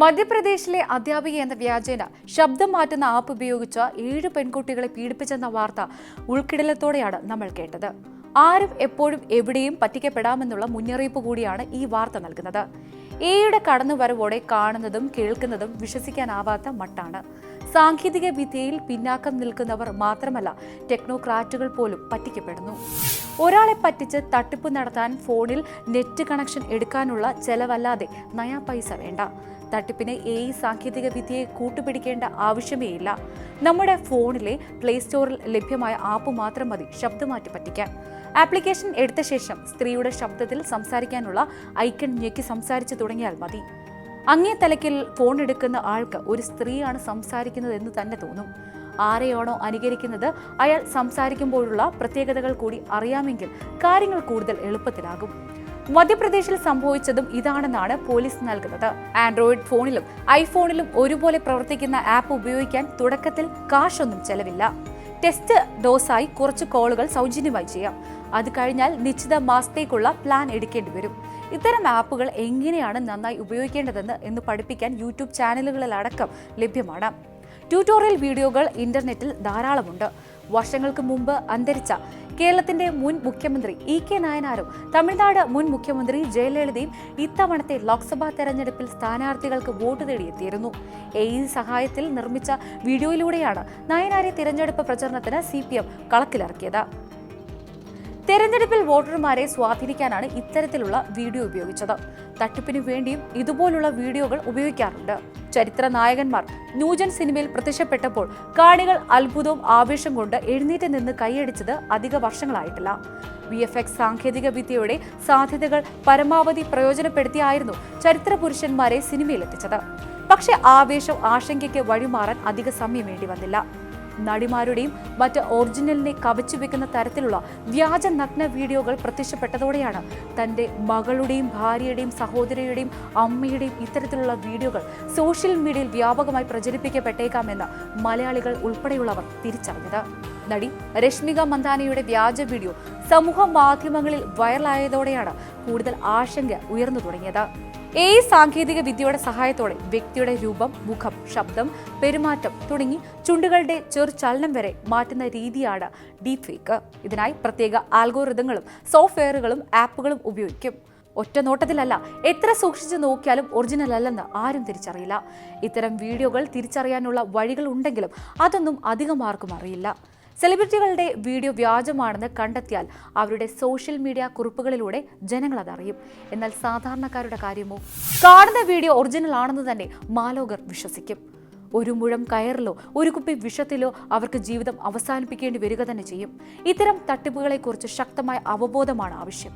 മധ്യപ്രദേശിലെ അധ്യാപിക എന്ന വ്യാജേന ശബ്ദം മാറ്റുന്ന ആപ്പ് ഉപയോഗിച്ച ഏഴ് പെൺകുട്ടികളെ പീഡിപ്പിച്ചെന്ന വാർത്ത ഉൾക്കിടലത്തോടെയാണ് നമ്മൾ കേട്ടത്. ആരും എപ്പോഴും എവിടെയും പറ്റിക്കപ്പെടാമെന്നുള്ള മുന്നറിയിപ്പ് കൂടിയാണ് ഈ വാർത്ത നൽകുന്നത്. എയുടെ കടന്നുവരവോടെ കാണുന്നതും കേൾക്കുന്നതും വിശ്വസിക്കാനാവാത്ത മട്ടാണ്. സാങ്കേതിക വിദ്യയിൽ പിന്നാക്കം നിൽക്കുന്നവർ മാത്രമല്ല ടെക്നോക്രാറ്റുകൾ പോലും പറ്റിക്കപ്പെടുന്നു. ഒരാളെ പറ്റിച്ച് തട്ടിപ്പ് നടത്താൻ ഫോണിൽ നെറ്റ് കണക്ഷൻ എടുക്കാനുള്ള ചെലവല്ലാതെ നയാ പൈസ വേണ്ട. തട്ടിപ്പിന് എ സാങ്കേതിക വിദ്യയെ കൂട്ടുപിടിക്കേണ്ട ആവശ്യമേ ഇല്ല നമ്മുടെ ഫോണിലെ പ്ലേ സ്റ്റോറിൽ ലഭ്യമായ ആപ്പ് മാത്രം മതി ശബ്ദമാറ്റി പറ്റിക്കാൻ. ആപ്ലിക്കേഷൻ എടുത്ത ശേഷം സ്ത്രീയുടെ ശബ്ദത്തിൽ സംസാരിക്കാനുള്ള ഐക്കൺ ഞെക്കി സംസാരിച്ചു തുടങ്ങിയാൽ മതി. അങ്ങേ തലക്കിൽ ഫോൺ എടുക്കുന്ന ആൾക്ക് ഒരു സ്ത്രീയാണ് സംസാരിക്കുന്നത് എന്ന് തന്നെ തോന്നും. ആരെയാണോ അനുകരിക്കുന്നത് അയാൾ സംസാരിക്കുമ്പോഴുള്ള പ്രത്യേകതകൾ കൂടി അറിയാമെങ്കിൽ കാര്യങ്ങൾ കൂടുതൽ എളുപ്പത്തിലാകും. മധ്യപ്രദേശിൽ സംഭവിച്ചതും ഇതാണെന്നാണ് പോലീസ് നൽകുന്നത്. ആൻഡ്രോയിഡ് ഫോണിലും ഐഫോണിലും ഒരുപോലെ പ്രവർത്തിക്കുന്ന ആപ്പ് ഉപയോഗിക്കാൻ തുടക്കത്തിൽ കാശൊന്നും ചെലവില്ല. ടെസ്റ്റ് ഡോസായി കുറച്ച് കോളുകൾ സൗജന്യമായി ചെയ്യാം. അത് കഴിഞ്ഞാൽ നിശ്ചിത മാസത്തേക്കുള്ള പ്ലാൻ എടുക്കേണ്ടി വരും. ഇത്തരം ആപ്പുകൾ എങ്ങനെയാണ് നന്നായി ഉപയോഗിക്കേണ്ടതെന്ന് എന്ന് പഠിപ്പിക്കാൻ യൂട്യൂബ് ചാനലുകളിലടക്കം ലഭ്യമാണ്. ട്യൂട്ടോറിയൽ വീഡിയോകൾ ഇന്റർനെറ്റിൽ ധാരാളമുണ്ട്. വർഷങ്ങൾക്ക് മുമ്പ് അന്തരിച്ച കേരളത്തിന്റെ മുൻ മുഖ്യമന്ത്രി ഇ കെ നായനാരും തമിഴ്നാട് മുൻ മുഖ്യമന്ത്രി ജയലളിതയും ഇത്തവണത്തെ ലോക്സഭാ തെരഞ്ഞെടുപ്പിൽ സ്ഥാനാർത്ഥികൾക്ക് വോട്ട് തേടിയെത്തിയിരുന്നു. എ സഹായത്തിൽ നിർമ്മിച്ച വീഡിയോയിലൂടെയാണ് നായനാരെ തിരഞ്ഞെടുപ്പ് പ്രചരണത്തിന് സി പി എം കളത്തിലിറക്കിയത്. തെരഞ്ഞെടുപ്പിൽ വോട്ടർമാരെ സ്വാധീനിക്കാനാണ് ഇത്തരത്തിലുള്ള വീഡിയോ ഉപയോഗിച്ചത്. തട്ടിപ്പിനു വേണ്ടിയും ഇതുപോലുള്ള വീഡിയോകൾ ഉപയോഗിക്കാറുണ്ട്. ചരിത്ര നായകന്മാർ ന്യൂജൻ സിനിമയിൽ പ്രത്യക്ഷപ്പെട്ടപ്പോൾ കാണികൾ അത്ഭുതവും ആവേശം കൊണ്ട് എഴുന്നേറ്റ് നിന്ന് കൈയടിച്ചത് അധിക വർഷങ്ങളായിട്ടില്ല. വി എഫ് എക്സ് സാങ്കേതിക വിദ്യയുടെ സാധ്യതകൾ പരമാവധി പ്രയോജനപ്പെടുത്തിയായിരുന്നു ചരിത്ര പുരുഷന്മാരെ സിനിമയിലെത്തിച്ചത്. പക്ഷേ ആവേശം ആശങ്കയ്ക്ക് വഴിമാറാൻ അധിക സമയം വേണ്ടി വന്നില്ല. നടിമാരുടെയും മറ്റ് ഒറിജിനലിനെ കവച്ചു വെക്കുന്ന തരത്തിലുള്ള വ്യാജ നഗ്ന വീഡിയോകൾ പ്രത്യക്ഷപ്പെട്ടതോടെയാണ് തന്റെ മകളുടെയും ഭാര്യയുടെയും സഹോദരിയുടെയും അമ്മയുടെയും ഇത്തരത്തിലുള്ള വീഡിയോകൾ സോഷ്യൽ മീഡിയയിൽ വ്യാപകമായി പ്രചരിപ്പിക്കപ്പെട്ടേക്കാമെന്ന് മലയാളികൾ ഉൾപ്പെടെയുള്ളവർ തിരിച്ചറിഞ്ഞത്. നടി രശ്മിക മന്ദാനയുടെ വ്യാജ വീഡിയോ സമൂഹ മാധ്യമങ്ങളിൽ വൈറലായതോടെയാണ് കൂടുതൽ ആശങ്ക ഉയർന്നു തുടങ്ങിയത്. എ സാങ്കേതിക വിദ്യയുടെ സഹായത്തോടെ വ്യക്തിയുടെ രൂപം മുഖം ശബ്ദം പെരുമാറ്റം തുടങ്ങി ചുണ്ടുകളുടെ ചെറു ചലനം വരെ മാറ്റുന്ന രീതിയാണ് ഡീപ് ഫേക്ക് ഇതിനായി പ്രത്യേക ആൽഗോറിതങ്ങളും സോഫ്റ്റ്വെയറുകളും ആപ്പുകളും ഉപയോഗിക്കും. ഒറ്റ നോട്ടത്തിലല്ല എത്ര സൂക്ഷിച്ചു നോക്കിയാലും ഒറിജിനൽ അല്ലെന്ന് ആരും തിരിച്ചറിയില്ല. ഇത്തരം വീഡിയോകൾ തിരിച്ചറിയാനുള്ള വഴികൾ ഉണ്ടെങ്കിലും അതൊന്നും അധികമാർക്കും അറിയില്ല. സെലിബ്രിറ്റികളുടെ വീഡിയോ വ്യാജമാണെന്ന് കണ്ടെത്തിയാൽ അവരുടെ സോഷ്യൽ മീഡിയ കുറിപ്പുകളിലൂടെ ജനങ്ങൾ അതറിയും. എന്നാൽ സാധാരണക്കാരുടെ കാര്യമോ? കാണുന്ന വീഡിയോ ഒറിജിനൽ ആണെന്ന് തന്നെ മാലോകർ വിശ്വസിക്കും. ഒരു മുഴം കയറിലോ ഒരു കുപ്പി വിഷത്തിലോ അവർക്ക് ജീവിതം അവസാനിപ്പിക്കേണ്ടി വരിക തന്നെ ചെയ്യും. ഇത്തരം തട്ടിപ്പുകളെക്കുറിച്ച് ശക്തമായ അവബോധമാണ് ആവശ്യം.